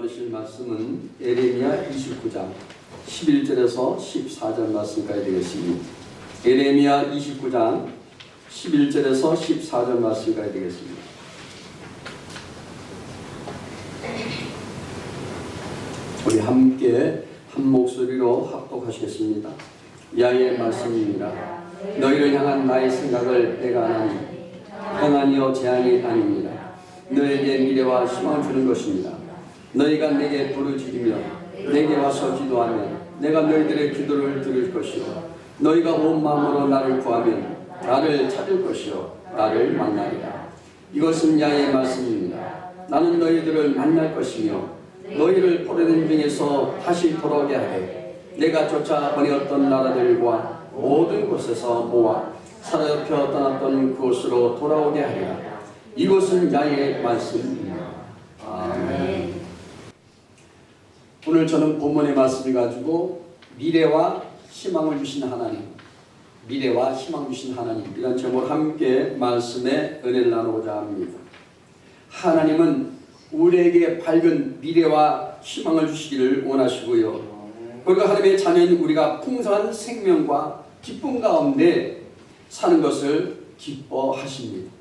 받으실 말씀은 에레미야 29장 11절에서 14절 말씀까지 되겠습니다. 에레미야 29장 11절에서 14절 말씀까지 되겠습니다. 우리 함께 한 목소리로 합독하시겠습니다. 야의 말씀입니다. 너희를 향한 나의 생각을 내가 아나니 평안이요 재앙이 아닙니다. 너에게 미래와 희망을 주는 것입니다. 너희가 내게 부르짖으며 내게 와서 기도하면 내가 너희들의 기도를 들을 것이요 너희가 온 마음으로 나를 구하면 나를 찾을 것이요 나를 만나리라. 이것은 야의 말씀입니다. 나는 너희들을 만날 것이며 너희를 포로된 중에서 다시 돌아오게 하되 내가 쫓아 보내었던 나라들과 모든 곳에서 모아 사로잡혀 떠났던 그곳으로 돌아오게 하리라. 이것은 야의 말씀입니다. 아멘. 오늘 저는 본문의 말씀을 가지고 미래와 희망을 주신 하나님, 미래와 희망 주신 하나님 이런 제목으로 함께 말씀의 은혜를 나누고자 합니다. 하나님은 우리에게 밝은 미래와 희망을 주시기를 원하시고요. 그리고 하나님의 자녀인 우리가 풍성한 생명과 기쁨 가운데 사는 것을 기뻐하십니다.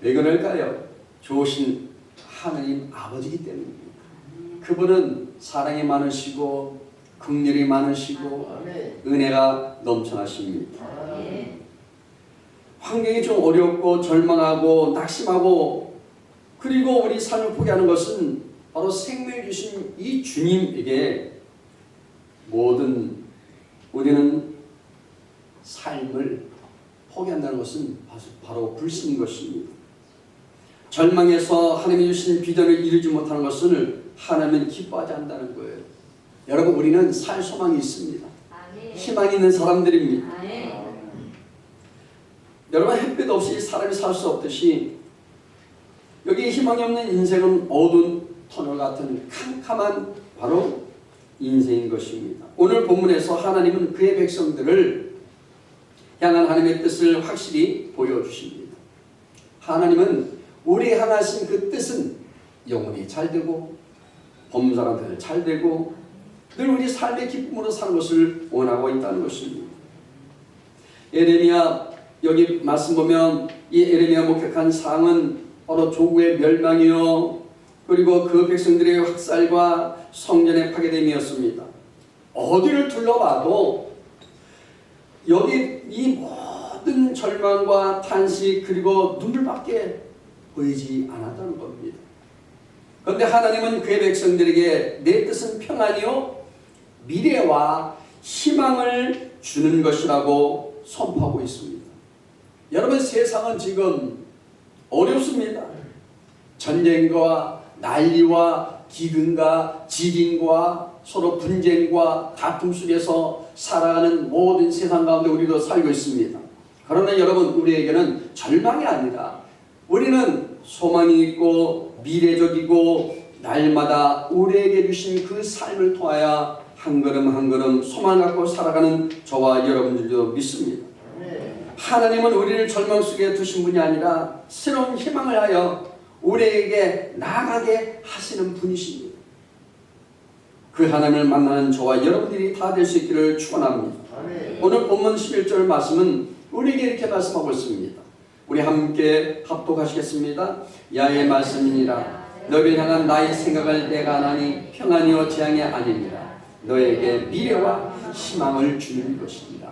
왜 그럴까요? 좋으신 하나님 아버지이기 때문입니다. 그분은 사랑이 많으시고 긍휼이 많으시고 은혜가 넘쳐나십니다. 환경이 좀 어렵고 절망하고 낙심하고 그리고 우리 삶을 포기하는 것은 바로 생명을 주신 이 주님에게 모든 우리는 삶을 포기한다는 것은 바로 불신인 것입니다. 절망에서 하나님이 주신 비전을 이루지 못하는 것을 하나님은 기뻐하지 않는다는 거예요. 여러분 우리는 살 소망이 있습니다. 희망이 있는 사람들입니다. 여러분 햇빛 없이 사람이 살 수 없듯이 여기 희망이 없는 인생은 어두운 터널 같은 캄캄한 바로 인생인 것입니다. 오늘 본문에서 하나님은 그의 백성들을 향한 하나님의 뜻을 확실히 보여주십니다. 하나님은 우리 향하신 그 뜻은 영혼이 잘 되고 범사람들 잘 되고 늘 우리 삶의 기쁨으로 사는 것을 원하고 있다는 것입니다. 에레미야 여기 말씀 보면 이 에레미야 목격한 상은 바로 조국의 멸망이요 그리고 그 백성들의 학살과 성전의 파괴됨이었습니다. 어디를 둘러봐도 여기 이 모든 절망과 탄식 그리고 눈물밖에 보이지 않았다는 겁니다. 그런데 하나님은 그의 백성들에게 내 뜻은 평안이요 미래와 희망을 주는 것이라고 선포하고 있습니다. 여러분 세상은 지금 어렵습니다. 전쟁과 난리와 기근과 지진과 서로 분쟁과 다툼 속에서 살아가는 모든 세상 가운데 우리도 살고 있습니다. 그러나 여러분 우리에게는 절망이 아니라 우리는 소망이 있고 미래적이고 날마다 우리에게 주신 그 삶을 통하여 한 걸음 한 걸음 소망을 갖고 살아가는 저와 여러분들도 믿습니다. 하나님은 우리를 절망 속에 두신 분이 아니라 새로운 희망을 하여 우리에게 나아가게 하시는 분이십니다. 그 하나님을 만나는 저와 여러분들이 다 될 수 있기를 축원합니다. 오늘 본문 11절 말씀은 우리에게 이렇게 말씀하고 있습니다. 우리 함께 합독하시겠습니다. 야의 말씀이니라 너를 향한 나의 생각을 내가 아나니 평안이요 재앙이 아니니라 너에게 미래와 희망을 주는 것입니다.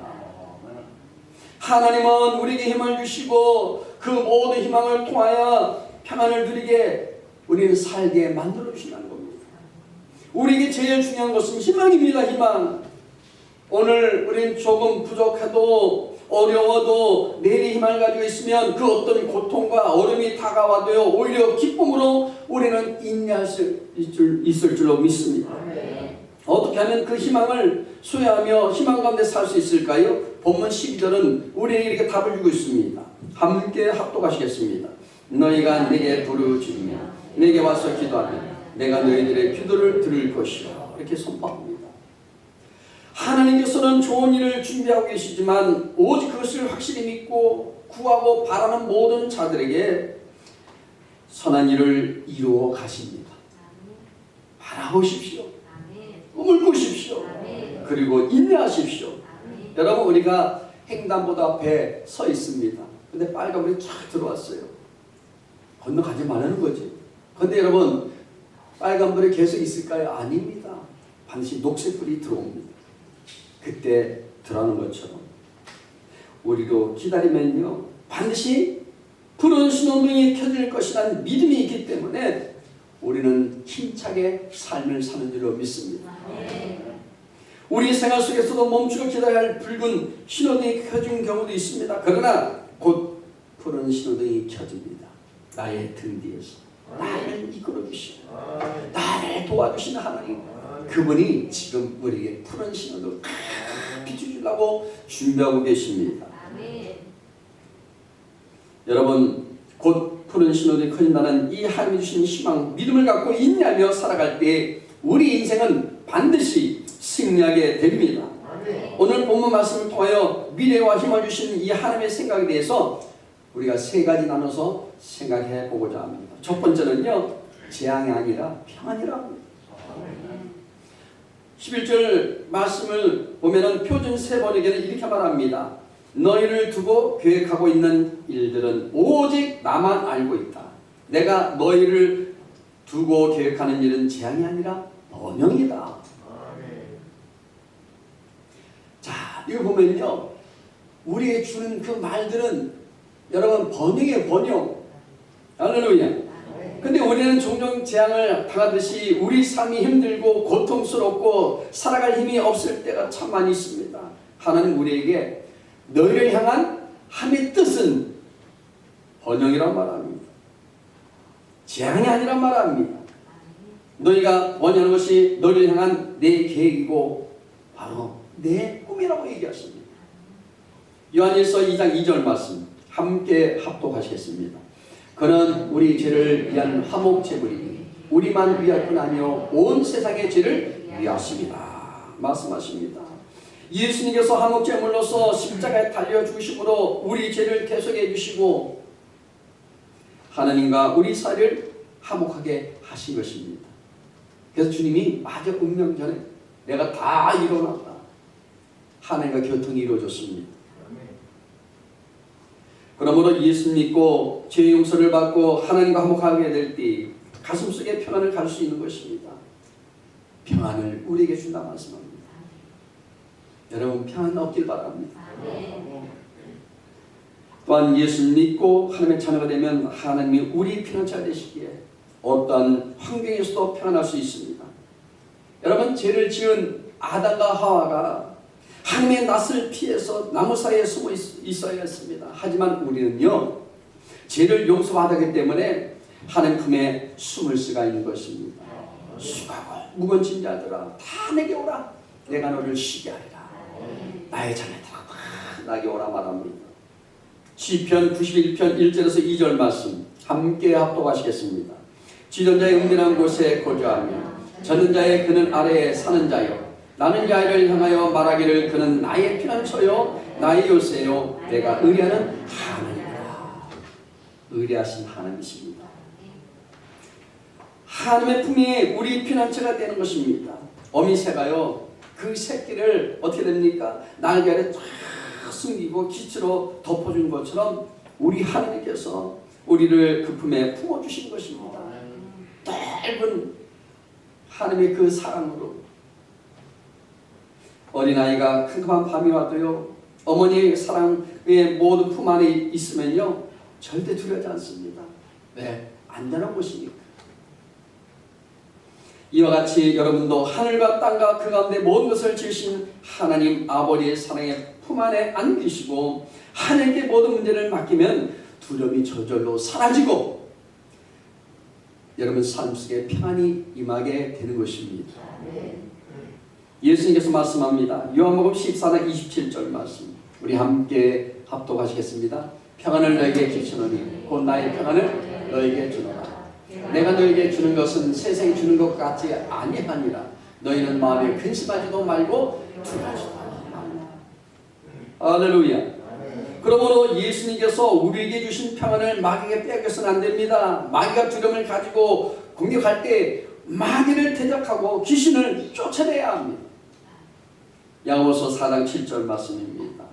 하나님은 우리에게 힘을 주시고 그 모든 희망을 통하여 평안을 누리게 우리는 살게 만들어 주신다는 겁니다. 우리에게 제일 중요한 것은 희망입니다. 희망. 오늘 우리는 조금 부족해도 어려워도 내일의 희망을 가지고 있으면 그 어떤 고통과 어려움이 다가와도요 오히려 기쁨으로 우리는 인내할 수 있을 줄로 믿습니다. 어떻게 하면 그 희망을 수여하며 희망 가운데 살 수 있을까요? 본문 12절은 우리에게 이렇게 답을 주고 있습니다. 함께 합독하시겠습니다. 너희가 내게 부르짖으며 내게 와서 기도하면 내가 너희들의 기도를 들을 것이요 이렇게 선포합니다. 하나님께서는 좋은 일을 준비하고 계시지만 오직 그것을 확실히 믿고 구하고 바라는 모든 자들에게 선한 일을 이루어 가십니다. 바라보십시오. 꿈을 꾸십시오. 그리고 인내하십시오. 여러분 우리가 횡단보도 앞에 서 있습니다. 근데 빨간불이 쫙 들어왔어요. 건너가지 말라는 거지. 근데 여러분 빨간불이 계속 있을까요? 아닙니다. 반드시 녹색불이 들어옵니다. 그때 들어가는 것처럼 우리도 기다리면요 반드시 푸른 신호등이 켜질 것이라는 믿음이 있기 때문에 우리는 힘차게 삶을 사는 줄로 믿습니다. 우리 생활 속에서도 멈추고 기다려야 할 붉은 신호등이 켜진 경우도 있습니다. 그러나 곧 푸른 신호등이 켜집니다. 나의 등 뒤에서 나를 이끌어 주시고 나를 도와주시는 하나님 그분이 지금 우리에게 푸른 신호등 비춰주려고 준비하고 계십니다. 여러분 곧 푸른 신호등이 켜진다는 이 하나님이 주신 희망 믿음을 갖고 인내하며 살아갈 때 우리 인생은 반드시 승리하게 됩니다. 오늘 본문 말씀을 통하여 미래와 힘을 주신 이 하나님의 생각에 대해서 우리가 세 가지 나눠서 생각해 보고자 합니다. 첫 번째는요, 재앙이 아니라 평안이라고. 11절 말씀을 보면은 표준 세 번에게는 이렇게 말합니다. 너희를 두고 계획하고 있는 일들은 오직 나만 알고 있다. 내가 너희를 두고 계획하는 일은 재앙이 아니라 번영이다. 자, 이거 보면요. 우리의 주는 그 말들은 여러분 번영의 번영. 할렐루야. 근데 우리는 종종 재앙을 당하듯이 우리 삶이 힘들고 고통스럽고 살아갈 힘이 없을 때가 참 많이 있습니다. 하나님 우리에게 너희를 향한 함의 뜻은 번영이란 말합니다. 재앙이 아니란 말합니다. 너희가 원하는 것이 너희를 향한 내 계획이고 바로 내 꿈이라고 얘기하십니다. 요한일서 2장 2절 말씀 함께 합독하시겠습니다. 그는 우리 죄를 위한 화목 제물이니 우리만 위할 뿐 아니요 온 세상의 죄를 위하십니다. 말씀하십니다. 예수님께서 화목 제물로서 십자가에 달려 죽으심으로 우리 죄를 대속해 주시고 하나님과 우리 사이를 화목하게 하신 것입니다. 그래서 주님이 마저 운명 전에 내가 다 일어났다. 하나님과 교통이 이루어졌습니다. 그러므로 예수 믿고 죄 용서를 받고 하나님과 화목하게 될 때 가슴속에 평안을 갈수 있는 것입니다. 평안을 우리에게 준다 말씀합니다. 여러분 평안 얻길 바랍니다. 또한 예수 믿고 하나님의 자녀가 되면 하나님이 우리 피난처가 되시기에 어떠한 환경에서도 평안할 수 있습니다. 여러분 죄를 지은 아담과 하와가 하나님의 낯을 피해서 나무 사이에 숨어 있, 어야 했습니다. 하지만 우리는요 죄를 용서받았기 때문에 하나님 품에 숨을 수가 있는 것입니다. 수고하고 무거운 짐자들아 다 내게 오라 내가 너를 쉬게 하리라 나의 자녀들아 다 나게 오라 말합니다. 시편 91편 1절에서 2절 말씀 함께 합독하시겠습니다. 지존자의 은밀한 곳에 거주하며 젖는 자의 그는 아래에 사는 자여 나는 야이를 향하여 말하기를 그는 나의 피난처요 나의 요새요 내가 의뢰하는 하나님이다. 의뢰하신 하나님이십니다. 하나님의 품이 우리 피난처가 되는 것입니다. 어미새가요 그 새끼를 어떻게 됩니까? 날개 아래 쫙 숨기고 기치로 덮어준 것처럼 우리 하나님께서 우리를 그 품에 품어주신 것입니다. 넓은 하나님의 그 사랑으로 어린아이가 캄캄한 밤이 와도요 어머니의 사랑의 모든 품 안에 있으면요 절대 두려워하지 않습니다. 네, 안전한 곳이니까. 이와 같이 여러분도 하늘과 땅과 그 가운데 모든 것을 지으신 하나님 아버지의 사랑의 품 안에 안기시고 하나님께 모든 문제를 맡기면 두려움이 저절로 사라지고 여러분 삶 속에 평안이 임하게 되는 것입니다. 예수님께서 말씀합니다. 요한복음 14장 27절 말씀. 우리 함께 합독하시겠습니다. 평안을 너에게 주시노니 곧 나의 평안을 너에게 주노라. 내가 너에게 주는 것은 세상이 주는 것 같지 아니하니라. 너희는 마음에 근심하지도 말고 두려워하지도 말라. 할렐루야. 그러므로 예수님께서 우리에게 주신 평안을 마귀에게 빼앗겨서는 안 됩니다. 마귀가 두려움을 가지고 공격할 때 마귀를 대적하고 귀신을 쫓아내야 합니다. 야고보서 4장 7절 말씀입니다.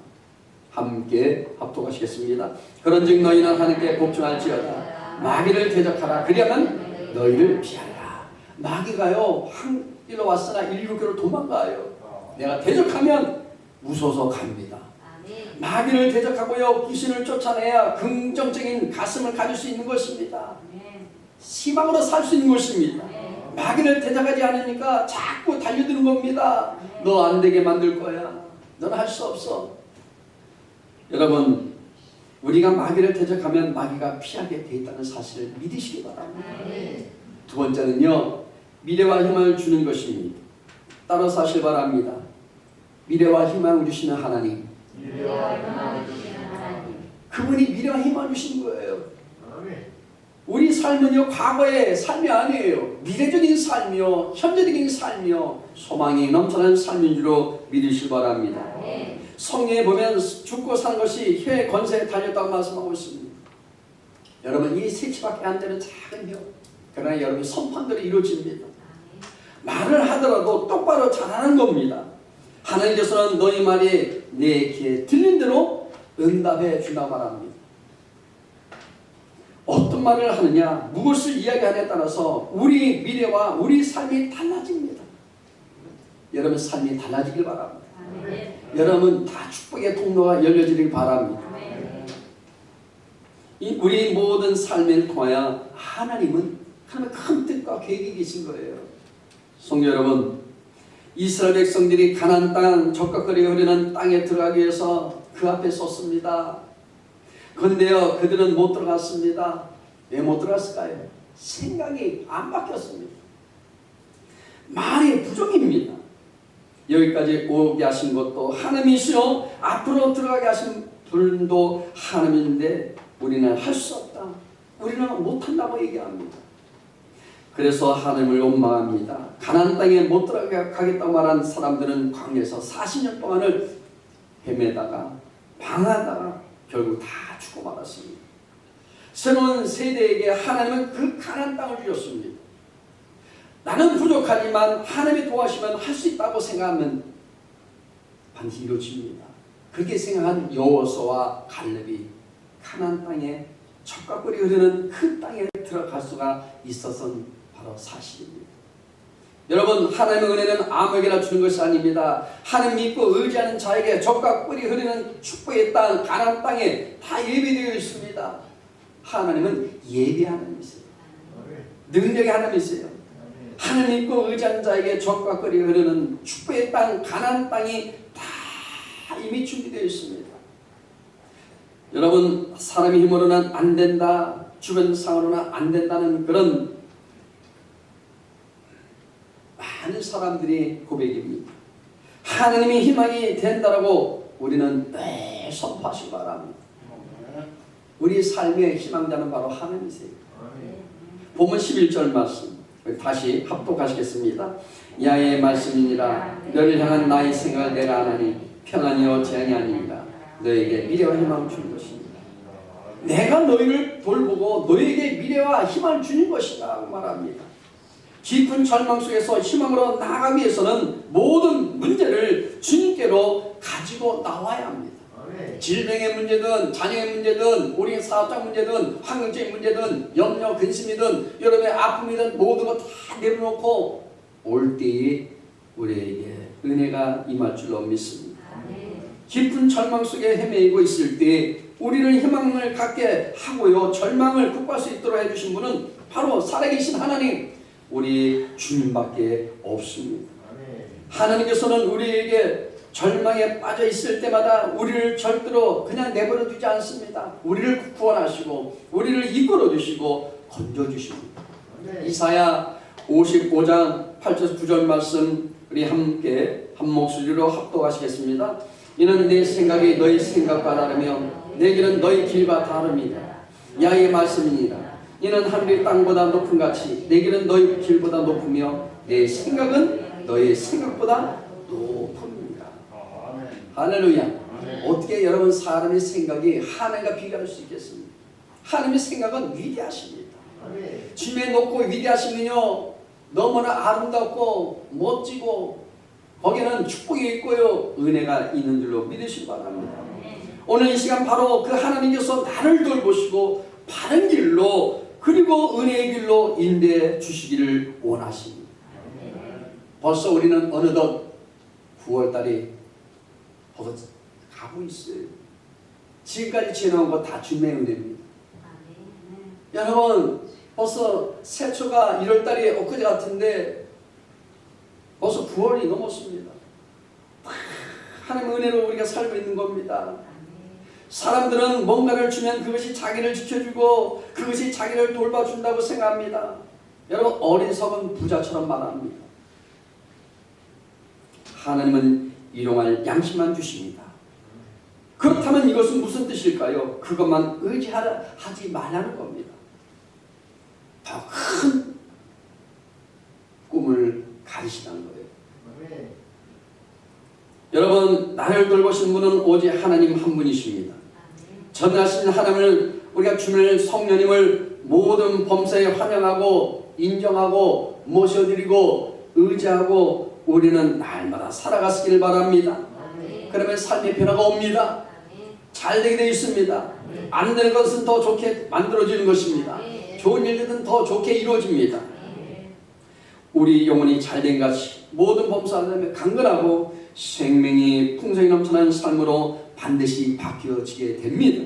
함께 합독하시겠습니다. 그런즉 너희는 하나님께 복종할지어다. 마귀를 대적하라. 그리하면 너희를 피하리라. 마귀가요 한 길로 왔으나 일곱 길로 도망가요. 내가 대적하면 무서워서 갑니다. 마귀를 대적하고요 귀신을 쫓아내야 긍정적인 가슴을 가질 수 있는 것입니다. 희망으로 살 수 있는 것입니다. 아멘. 마귀를 대적하지 않으니까 자꾸 달려드는 겁니다. 너 안 되게 만들 거야. 너는 할 수 없어. 여러분, 우리가 마귀를 대적하면 마귀가 피하게 돼 있다는 사실을 믿으시기 바랍니다. 아멘. 두 번째는요, 미래와 희망을 주는 것입니다. 따라서 하실 바랍니다. 미래와 희망을 주시는 하나님. 미래와 희망을 주시는 하나님. 그분이 미래와 희망을 주시는 거예요. 우리 삶은요 과거의 삶이 아니에요. 미래적인 삶이요 현재적인 삶이요 소망이 넘쳐나는 삶인 줄로 믿으시기 바랍니다. 성경에 보면 죽고 산 것이 혀의 건세에 달렸다고 말씀하고 있습니다. 여러분 이 세치밖에 안 되는 작은 혀 그러나 여러분 선판대로 이루어집니다. 말을 하더라도 똑바로 잘하는 겁니다. 하나님께서는 너희 말이 내 귀에 들린 대로 응답해 주나 말합니다 어떤 말을 하느냐, 무엇을 이야기하느냐에 따라서 우리 미래와 우리 삶이 달라집니다. 여러분 삶이 달라지길 바랍니다. 아멘. 여러분 다 축복의 통로가 열려지길 바랍니다. 아멘. 이 우리 모든 삶을 통하여 하나님은 하나님의 큰 뜻과 계획이 계신 거예요. 성도 여러분, 이스라엘 백성들이 가나안 땅 적각거리 흐르는 땅에 들어가기 위해서 그 앞에 섰습니다. 그런데요, 그들은 못 들어갔습니다. 왜 못 들어갔을까요? 생각이 안 바뀌었습니다. 말이 부족입니다. 여기까지 오게 하신 것도 하나님이시요 앞으로 들어가게 하신 분도 하나님인데 우리는 할 수 없다. 우리는 못한다고 얘기합니다. 그래서 하나님을 원망합니다. 가나안 땅에 못 들어가겠다고 말한 사람들은 광야에서 40년 동안을 헤매다가 방하다가 결국 다 죽고 말았습니다. 새로운 세대에게 하나님은 그 가나안 땅을 주셨습니다. 나는 부족하지만 하나님이 도와주시면 할 수 있다고 생각하면 반드시 이루어집니다. 그렇게 생각한 여호수아와 갈렙이 가나안 땅에 척각골이 흐르는 그 땅에 들어갈 수가 있어서는 바로 사실입니다. 여러분 하나님의 은혜는 아무에게나 주는 것이 아닙니다. 하나님 믿고 의지하는 자에게 적과 꿀이 흐르는 축복의 땅 가나안 땅에 다 예비되어 있습니다. 하나님은 예비 하나님이세요. 능력의 하나님이세요. 하나님 믿고 의지하는 자에게 적과 꿀이 흐르는 축복의 땅 가나안 땅이 다 이미 준비되어 있습니다. 여러분 사람의 힘으로는 안 된다. 주변 상으로는 안 된다는 그런 많은 사람들이 고백입니다. 하나님이 희망이 된다라고 우리는 늘 선포하시기 바랍니다. 우리 삶의 희망자는 바로 하나님이세요. 본문 11절 말씀 다시 합독하시겠습니다. 야의 말씀이니라 너를 향한 나의 생각을 내가 아나니 평안이요 재앙이 아닙니다. 너에게 미래와 희망을 주는 것입니다. 내가 너희를 돌보고 너에게 미래와 희망을 주는 것이라고 말합니다. 깊은 절망 속에서 희망으로 나아가기 위해서는 모든 문제를 주님께로 가지고 나와야 합니다. 질병의 문제든 자녀의 문제든 우리 사업장 문제든 환경적인 문제든 염려 근심이든 여러분의 아픔이든 모든 것다 내려놓고 올 때에 우리에게 은혜가 임할 줄로 믿습니다. 깊은 절망 속에 헤매이고 있을 때 우리를 희망을 갖게 하고요 절망을 극복할 수 있도록 해주신 분은 바로 살아계신 하나님 우리 주님밖에 없습니다. 하나님께서는 우리에게 절망에 빠져 있을 때마다 우리를 절대로 그냥 내버려 두지 않습니다. 우리를 구원하시고 우리를 이끌어 주시고 건져 주십니다. 이사야 55장 8절 9절 말씀 우리 함께 한 목소리로 합독하시겠습니다. 이는 내 생각이 너희 생각과 다르며 내 길은 너희 길과 다릅니다. 야의 말씀이니라. 이는 하늘이 땅보다 높은 같이 내 길은 너희 길보다 높으며 내 생각은 너희 생각보다 높습니다. 할렐루야. 어떻게 여러분 사람의 생각이 하나님과 비교할 수 있겠습니까? 하나님의 생각은 위대하십니다. 주님의 높고 위대하시면요 너무나 아름답고 멋지고 거기는 축복이 있고요 은혜가 있는 줄로 믿으시기 바랍니다. 오늘 이 시간 바로 그 하나님께서 나를 돌보시고 바른 길로 그리고 은혜의 길로 인도해 주시기를 원하십니다. 벌써 우리는 어느덧 9월달이 벌써 가고 있어요. 지금까지 지나온 거 다 주님의 은혜입니다. 여러분 벌써 새초가 1월달이 엊그제 같은데 벌써 9월이 넘었습니다. 하나님의 은혜로 우리가 살고 있는 겁니다. 사람들은 뭔가를 주면 그것이 자기를 지켜주고 그것이 자기를 돌봐준다고 생각합니다. 여러분 어린 석은 부자처럼 말합니다. 하나님은 일용할 양심만 주십니다. 그렇다면 이것은 무슨 뜻일까요? 그것만 의지하지 말라는 겁니다. 더 큰 꿈을 가지시라는 거예요. 여러분 나를 돌보신 분은 오직 하나님 한 분이십니다. 전하신 하나님을 우리가 주님을 성령님을 모든 범사에 환영하고 인정하고 모셔드리고 의지하고 우리는 날마다 살아가시길 바랍니다. 그러면 삶의 변화가 옵니다. 잘 되게 되어 있습니다. 안 되는 것은 더 좋게 만들어지는 것입니다. 좋은 일들은 더 좋게 이루어집니다. 우리 영혼이 잘된 것이 모든 범사하면 강건하고 생명이 풍성히 넘쳐나는 삶으로 반드시 바뀌어지게 됩니다.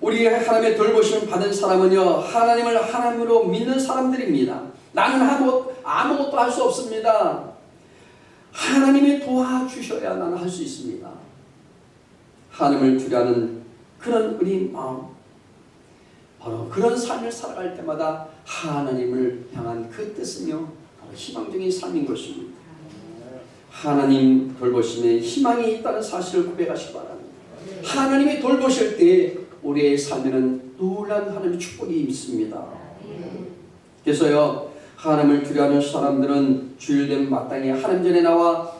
우리 하나님의 돌보심을 받은 사람은요 하나님을 하나님으로 믿는 사람들입니다. 나는 아무, 아무것도 할 수 없습니다. 하나님이 도와주셔야 나는 할 수 있습니다. 하나님을 두려는 그런 우리 마음 바로 그런 삶을 살아갈 때마다 하나님을 향한 그 뜻은요 바로 희망적인 삶인 것입니다. 하나님 돌보심에 희망이 있다는 사실을 고백하시기 바랍니다. 하나님이 돌보실 때 우리의 삶에는 놀란 하나님의 축복이 있습니다. 그래서요 하나님을 두려워하는 사람들은 주일 되면 마땅히 하나님 전에 나와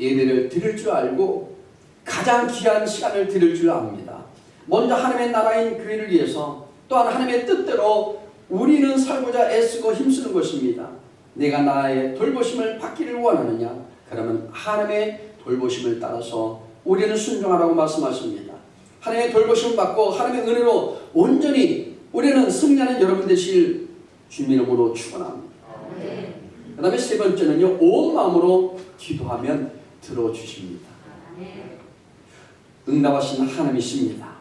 예배를 드릴 줄 알고 가장 귀한 시간을 드릴 줄 압니다. 먼저 하나님의 나라인 교회를 위해서 또한 하나님의 뜻대로 우리는 살고자 애쓰고 힘쓰는 것입니다. 내가 나의 돌보심을 받기를 원하느냐? 그러면 하나님의 돌보심을 따라서 우리는 순종하라고 말씀하십니다. 하나님의 돌보심을 받고 하나님의 은혜로 온전히 우리는 승리하는 여러분 되실 주님 이름으로 축원합니다. 그 다음에 세 번째는요 온 마음으로 기도하면 들어주십니다. 응답하신 하나님이십니다.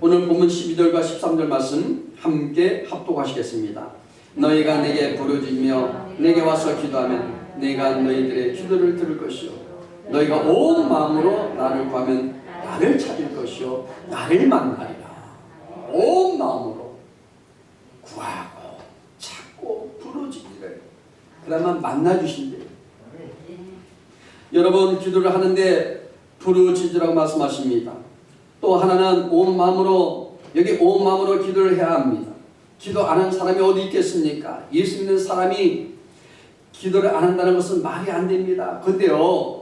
오늘 본문 12절과 13절 말씀 함께 합독하시겠습니다. 너희가 내게 부르짖으며 내게 와서 기도하면 내가 너희들의 기도를 들을 것이요 너희가 온 마음으로 나를 구하면 나를 찾을 것이요 나를 만나리라. 온 마음으로 구하고. 그러면 만나 주신대요. 여러분 기도를 하는데 부르짖으라고 말씀하십니다. 또 하나는 온 마음으로 여기 온 마음으로 기도를 해야 합니다. 기도 안 하는 사람이 어디 있겠습니까? 예수 믿는 사람이 기도를 안 한다는 것은 말이 안 됩니다. 근데요,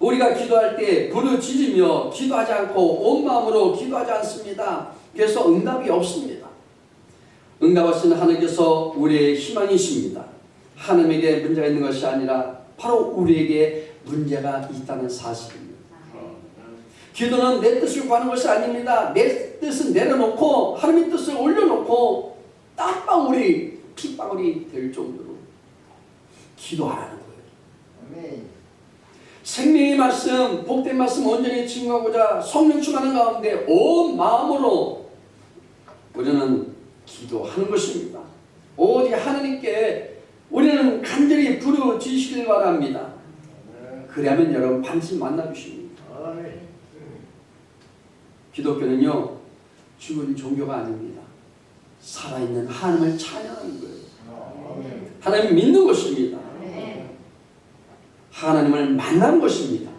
우리가 기도할 때 부르짖으며 기도하지 않고 온 마음으로 기도하지 않습니다. 그래서 응답이 없습니다. 응답하시는 하나님께서 우리의 희망이십니다. 하나님에게 문제가 있는 것이 아니라 바로 우리에게 문제가 있다는 사실입니다. 기도는 내 뜻을 구하는 것이 아닙니다. 내 뜻은 내려놓고 하나님의 뜻을 올려놓고 땀방울이 핏방울이 될 정도로 기도하라는 거예요. 생명의 말씀, 복된 말씀 온전히 증거하고자 성령 충만한 가운데 온 마음으로 우리는 기도하는 것입니다. 오직 하나님께 우리는 간절히 부르짖으시길 바랍니다. 그래야면 여러분 반드시 만나 주십니다. 기독교는요 죽은 종교가 아닙니다. 살아있는 하나님을 찬양하는 거예요. 하나님 믿는 것입니다. 하나님을 만난 것입니다.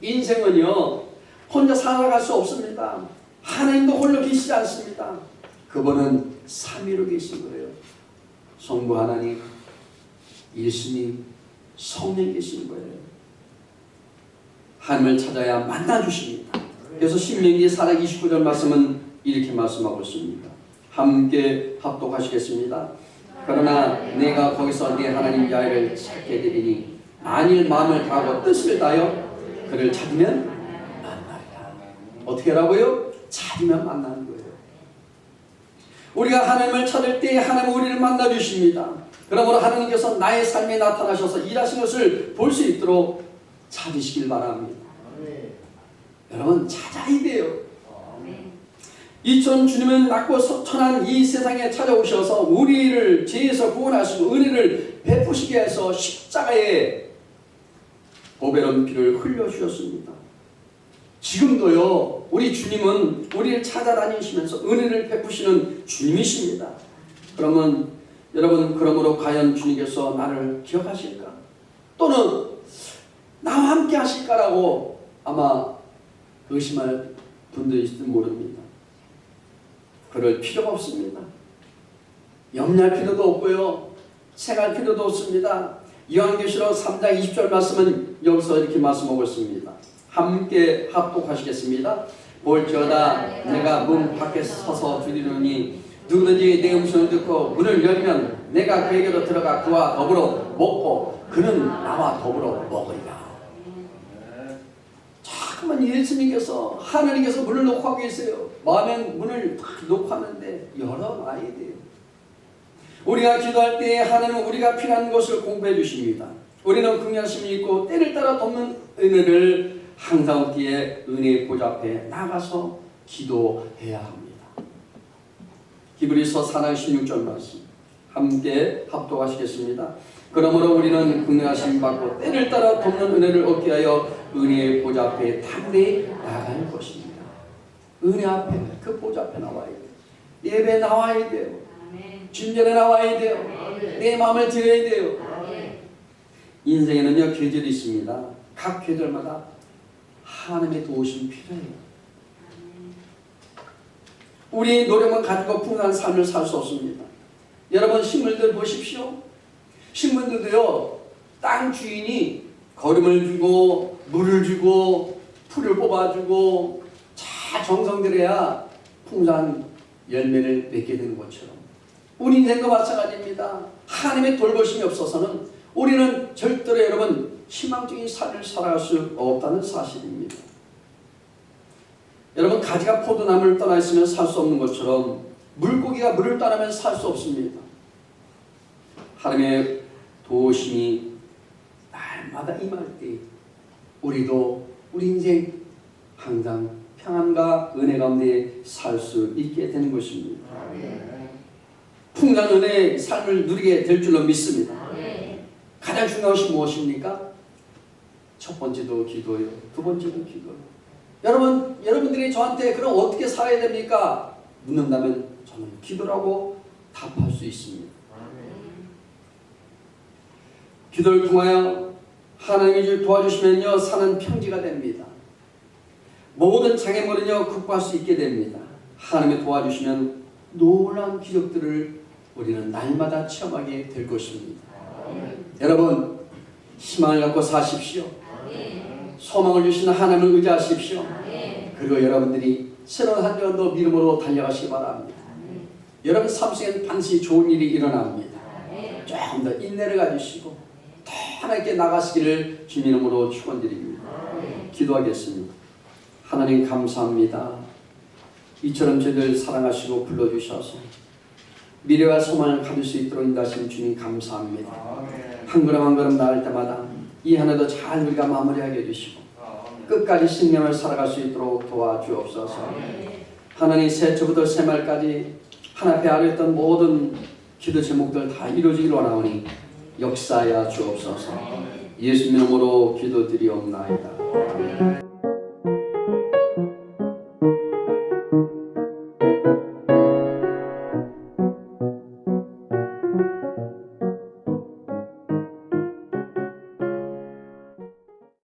인생은요 혼자 살아갈 수 없습니다. 하나님도 홀로 계시지 않습니다. 그분은 삼위로 계신 거예요. 성부 하나님, 예수님, 성령 계신 거예요. 하나님을 찾아야 만나 주십니다. 그래서 신명기 4장 29절 말씀은 이렇게 말씀하고 있습니다. 함께 합독하시겠습니다. 그러나 내가 거기서 네 하나님 야훼를 찾게 되리니 만일 마음을 다하고 뜻을 다하여 그를 찾으면 만나리라. 어떻게 하라고요? 찾으면 만나는 거예요. 우리가 하나님을 찾을 때 하나님 우리를 만나 주십니다. 그러므로 하나님께서 나의 삶에 나타나셔서 일하신 것을 볼 수 있도록 찾으시길 바랍니다. 여러분 찾아야 돼요. 이천 주님은 낮고 서천한 이 세상에 찾아오셔서 우리를 죄에서 구원하시고 은혜를 베푸시게 해서 십자가에 보배로운 피를 흘려주셨습니다. 지금도요 우리 주님은 우리를 찾아다니시면서 은혜를 베푸시는 주님이십니다. 그러면 여러분 그러므로 과연 주님께서 나를 기억하실까? 또는 나와 함께 하실까라고 아마 의심할 분도 있을지 모릅니다. 그럴 필요가 없습니다. 염려할 필요도 없고요. 생할 필요도 없습니다. 요한계시록 3장 20절 말씀은 여기서 이렇게 말씀하고 있습니다. 함께 합독하시겠습니다. 볼지어다 내가 문 밖에 서서 부르노니 누구든지 내 음성을 듣고 문을 열면 내가 그에게로 들어가 그와 더불어 먹고 그는 나와 더불어 먹으리라. 자꾸만 예수님께서 하나님께서 문을 놓고 계세요. 마음에 문을 딱 놓고 하는데 열어놔야 돼요. 우리가 기도할 때 하나님은 우리가 필요한 것을 공부해 주십니다. 우리는 긍휼심이 있고 때를 따라 돕는 은혜를 항상 얻기에 은혜의 보좌 앞에 나가서 기도해야 합니다. 히브리서 4장 16절 말씀 함께 합독하시겠습니다. 그러므로 우리는 긍휼하심 받고 때를 따라 돕는 은혜를 얻게 하여 은혜의 보좌 앞에 담대히 나갈 것입니다. 은혜 앞에 그 보좌 앞에 나와야 돼요. 예배 나와야 돼요. 진전에 나와야 돼요. 내 마음을 드려야 돼요. 인생에는요 계절이 있습니다. 각 계절마다 하나님의 도우심이 필요해요. 우리 노력만 가지고 풍성한 삶을 살 수 없습니다. 여러분 식물들 보십시오. 식물들도요 땅 주인이 거름을 주고 물을 주고 풀을 뽑아주고 잘 정성들여야 풍성한 열매를 맺게 되는 것처럼 우리 인생도 마찬가지입니다. 하나님의 돌보심이 없어서는 우리는 절대로 여러분 희망적인 삶을 살아갈 수 없다는 사실입니다. 여러분 가지가 포도나무를 떠나 있으면 살 수 없는 것처럼 물고기가 물을 떠나면 살 수 없습니다. 하나님의 도심이 날마다 임할 때 우리도 우리 인생 항상 평안과 은혜 가운데 살 수 있게 되는 것입니다. 풍성한 은혜의 삶을 누리게 될 줄로 믿습니다. 가장 중요한 것이 무엇입니까? 첫 번째도 기도요. 두 번째도 기도요. 여러분, 여러분들이 저한테 그럼 어떻게 살아야 됩니까? 묻는다면 저는 기도라고 답할 수 있습니다. 기도를 통하여 하나님이 주 도와주시면요 사는 평지가 됩니다. 모든 장애물은요 극복할 수 있게 됩니다. 하나님이 도와주시면 놀라운 기적들을 우리는 날마다 체험하게 될 것입니다. 여러분 희망을 갖고 사십시오. 소망을 주시는 하나님을 의지하십시오. 그리고 여러분들이 새로운 한 주도 믿음으로 달려가시기 바랍니다. 여러분 삶 속엔 반드시 좋은 일이 일어납니다. 조금 더 인내를 가지시고 더 하나님께 나가시기를 주님 이름으로 축원드립니다. 기도하겠습니다. 하나님 감사합니다. 이처럼 저희들 사랑하시고 불러주셔서 미래와 소망을 가질 수 있도록 인도하신 주님 감사합니다. 한 걸음 한 걸음 나갈 때마다 이 하나도 잘 우리가 마무리하게 해주시고 끝까지 신념을 살아갈 수 있도록 도와주옵소서. 하나님 새초부터 새말까지 하나님께 아뢰었던 모든 기도 제목들 다 이루어지길 원하오니 역사하여 주옵소서. 예수 이름으로 기도드리옵나이다.